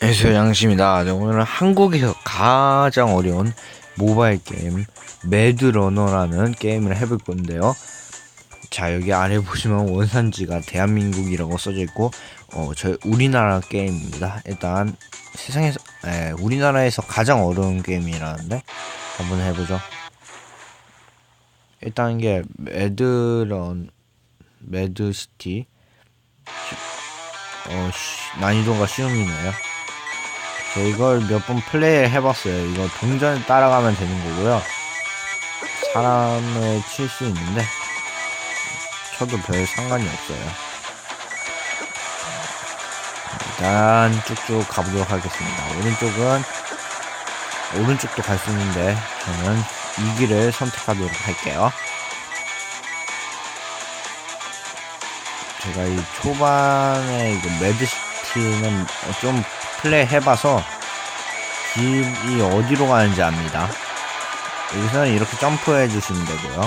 안녕하세요 양심입니다 네, 오늘은 한국에서 가장 어려운 모바일 게임 매드러너라는 게임을 해볼 건데요. 자 여기 아래 보시면 원산지가 대한민국이라고 써져 있고 어 저희 우리나라 게임입니다. 일단 세상에서 에, 우리나라에서 가장 어려운 게임이라는데 한번 해보죠. 일단 이게 매드런 매드시티 어 쉬- 난이도가 쉬움이네요 저 이걸 몇 번 플레이 해봤어요. 이거 동전 따라가면 되는 거고요. 사람을 칠 수 있는데 쳐도 별 상관이 없어요. 일단 쭉쭉 가보도록 하겠습니다. 오른쪽은 오른쪽도 갈 수 있는데 저는 이 길을 선택하도록 할게요. 제가 이 초반에 이거 매드 시티는 좀 플레이 해봐서 길이 어디로 가는지 압니다. 여기서는 이렇게 점프해 주시면 되고요.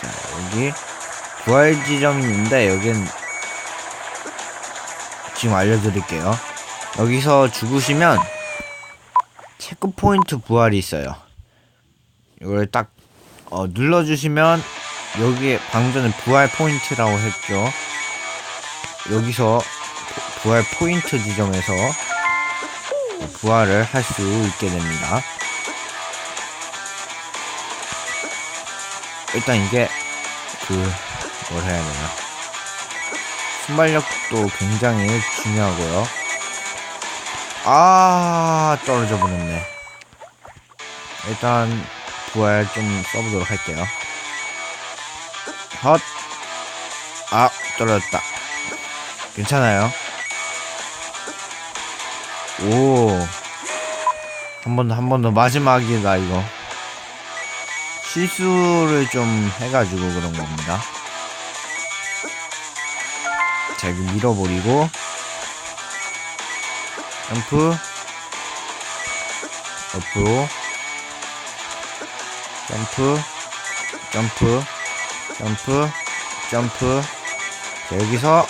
자, 여기 부활 지점이 있는데 여긴 지금 알려드릴게요. 여기서 죽으시면 체크 포인트 부활이 있어요. 이걸 딱 어, 눌러주시면 여기에 방금 전에 부활 포인트라고 했죠. 여기서 부- 부활 포인트 지점에서 부활을 할 수 있게 됩니다. 일단 이게 그 뭘 해야 되나 순발력도 굉장히 중요하고요. 아 떨어져 버렸네. 일단 부활 좀 써보도록 할게요. 헛. 아, 떨어졌다. 괜찮아요. 오. 한 번 더, 한 번 더. 마지막이다, 이거. 실수를 좀 해가지고 그런 겁니다. 자, 이거 밀어버리고. 점프. 옆으로. 점프. 점프. 점프 점프. 자 여기서.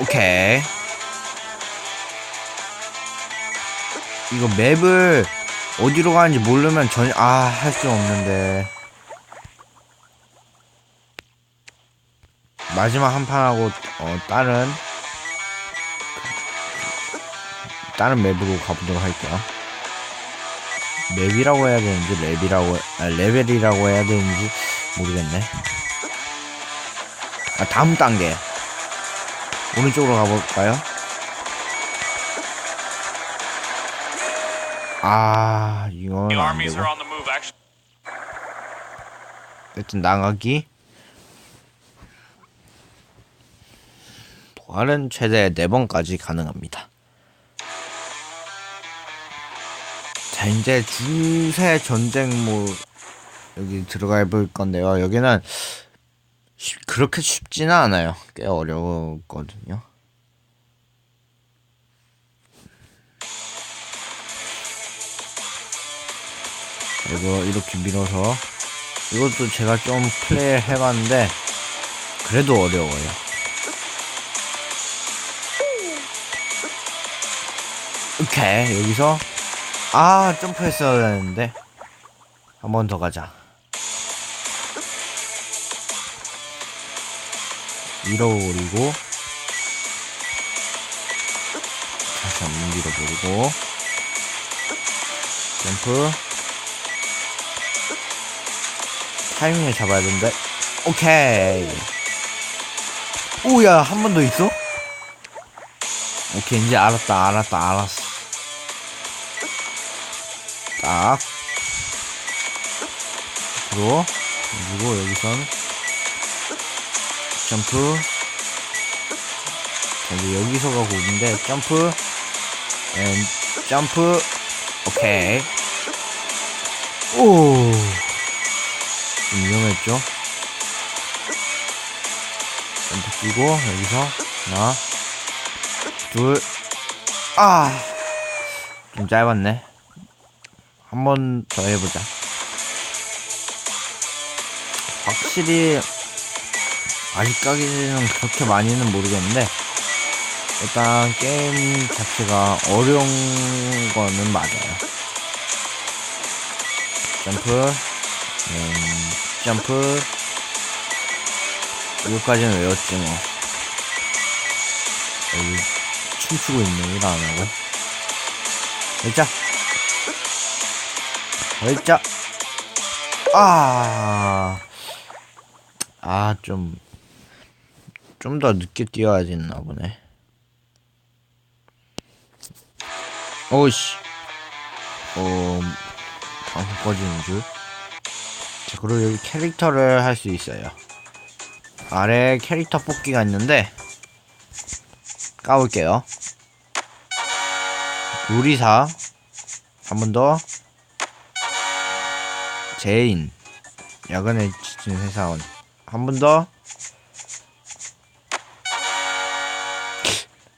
오케이. 이거 맵을 어디로 가는지 모르면 전혀 아 할 수 없는데. 마지막 한 판하고 어 다른. 다른 맵으로 가보도록 할게요. 맵이라고 해야 되는지 랩이라고 아, 레벨이라고 해야 되는지 모르겠네. 아, 다음 단계. 오른쪽으로 가볼까요? 아, 이건 안 되고. 일단 나가기. 부활은 최대 4번까지 가능합니다. 자, 이제 주세 전쟁 뭐 여기 들어가 볼 건데요. 여기는 쉽- 그렇게 쉽지는 않아요. 꽤 어려웠거든요. 이거 이렇게 밀어서 이것도 제가 좀 플레이 해봤는데 그래도 어려워요. 오케이 여기서 아 점프했어야 되는데 한 번 더 가자. 밀어버리고 다시 한번 밀어버리고. 점프. 타이밍을 잡아야 되는데 오케이. 오야 한 번 더 있어? 오케이 이제 알았다 알았다 알았어. 딱. 앞으로 그리고 여기선 점프. 자, 이제 여기서가 고인데 점프. 앤 점프. 오케이. 오 좀 위험했죠? 점프 뛰고 여기서. 하나. 둘아좀 짧았네. 한 번 더 해보자. 확실히 아직까지는 그렇게 많이는 모르겠는데 일단 게임 자체가 어려운 거는 맞아요. 점프, 음, 점프, 여기까지는 외웠지 뭐. 여기 춤추고 있네, 일안 하고. 일자! 일자! 아, 아, 좀, 좀 더 늦게 뛰어야지 했나 보네. 오씨. 어, 방송 꺼지는 줄. 자, 그리고 여기 캐릭터를 할 수 있어요. 아래 캐릭터 뽑기가 있는데, 까볼게요. 요리사. 한 번 더. 제인. 야간에 지친 회사원. 한 번 더.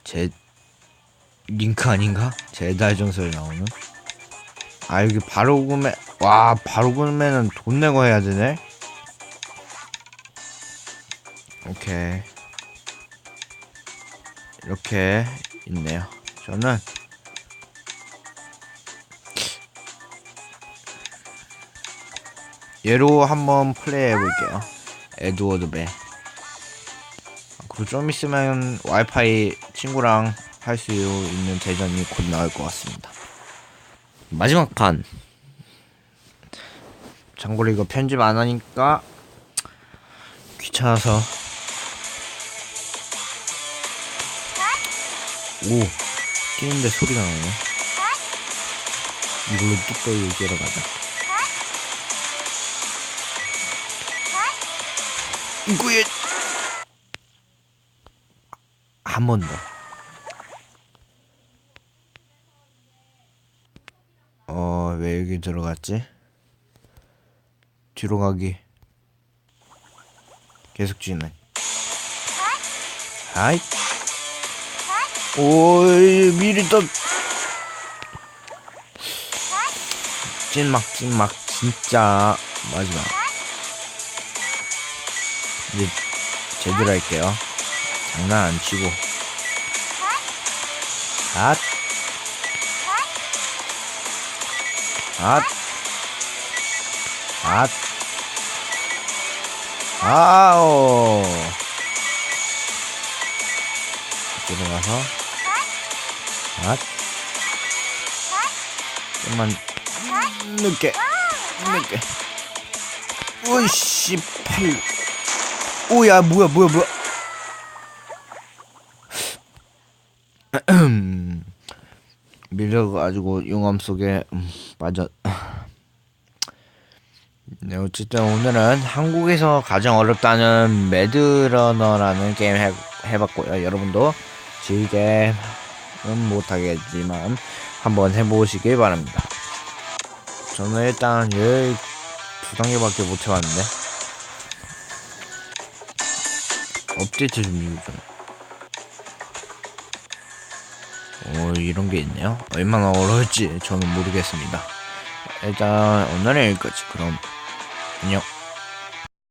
제, 링크 아닌가? 제달 전설 나오는? 아, 여기 바로 구매, 와, 바로 구매는 돈 내고 해야 되네? 오케이. 이렇게 있네요. 저는 얘로 한번 플레이 해 볼게요. 에드워드 배. 그리고 좀 있으면 와이파이 친구랑 할 수 있는 대전이 곧 나올 것 같습니다. 마지막 판. 참고로 이거 편집 안 하니까 귀찮아서 오 뛰는데 소리가 나네 이걸로 뚝배기 얘기하러 가자 이거에 한 번 더. 왜 여기 들어갔지? 뒤로 가기. 계속 진행. 아이. 오이, 미리 또. 찐막, 찐막, 진짜. 마지막. 이제 제대로 할게요. 장난 안 치고. 앗. 앗. 앗. 아오. 이쪽으로 가서. 앗. 좀만 늦게. 늦게. 오이씨, 팔. 오야, 뭐야, 뭐야, 뭐야. 밀려가지고 용암 속에 음, 빠져. 네, 어쨌든 오늘은 한국에서 가장 어렵다는 매드러너라는 게임 해, 해봤고요. 여러분도 즐게는 못하겠지만 한번 해보시길 바랍니다. 저는 일단 12 단계밖에 못 해봤는데 업데이트 좀 좀. 오 이런 게 있네요. 얼마나 어려울지 저는 모르겠습니다. 일단 오늘은 여기까지. 그럼 안녕.